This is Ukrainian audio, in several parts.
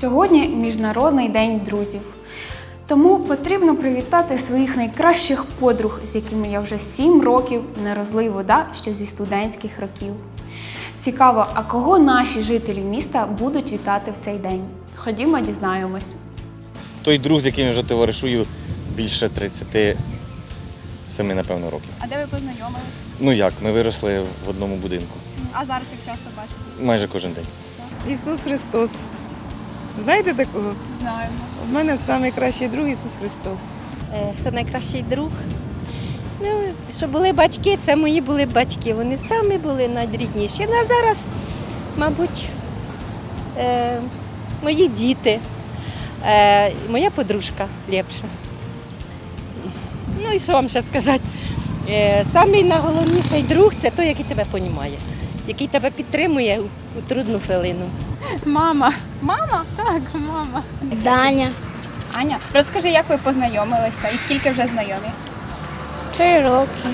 Сьогодні Міжнародний день друзів. Тому потрібно привітати своїх найкращих подруг, з якими я вже сім років не розлий вода ще зі студентських років. Цікаво, а кого наші жителі міста будуть вітати в цей день? Ходімо, дізнаємось. Той друг, з яким я вже товаришую більше 37, напевно, років. А де ви познайомились? Ну як, ми виросли в одному будинку А зараз як часто бачитесь? майже кожен день. Ісус Христос. Знаєте такого? Знаємо. У мене найкращий друг Ісус Христос. Е, Хто найкращий друг? Ну, що були батьки, це мої були батьки. Вони самі були найрідніші. Ну, а зараз, мабуть, е, мої діти, е, моя подружка лепша. Ну і що вам ще сказати? Е, самий найголовніший друг це той, який тебе розуміє, який тебе підтримує у, у трудну хвилину. Мама. Мама? Так, мама. Даня. Аня, розкажи, як ви познайомилися і скільки вже знайомі? Три роки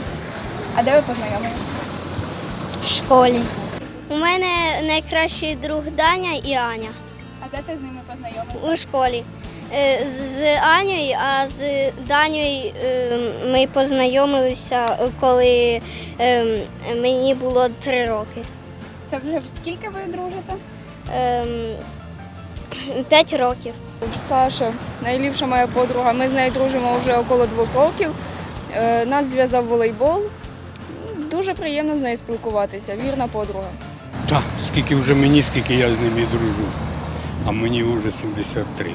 А де ви познайомилися? в школі. У мене найкращий друг Даня і Аня А де ти з ними познайомилася? у школі. Е, З Анею, а з Данею е, ми познайомилися, коли е, мені було три роки. Це вже скільки ви дружите? Ем, П'ять років. Саша, найліпша моя подруга. Ми з нею дружимо вже около двох років. Е, Нас зв'язав волейбол. Дуже приємно з нею спілкуватися. Вірна подруга. Так, скільки вже мені, скільки я з ним і дружу. А мені вже 73.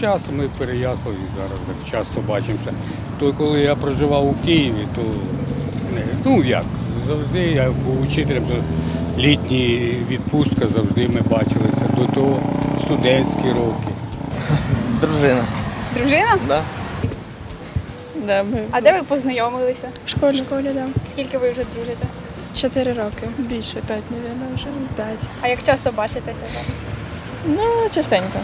Часто ми в Переяславі зараз так часто бачимося. То коли я проживав у Києві, то не, ну як, завжди я був учителем, то літні відпустка завжди ми бачилися. До того студентські роки. Дружина. Дружина? Да. Да, ми А де ви познайомилися? в школі. В школі, да. Скільки ви вже дружите? Чотири роки. Більше, п'ять, мабуть, вже. П'ять. А як часто бачитеся зараз? Ну, частенько.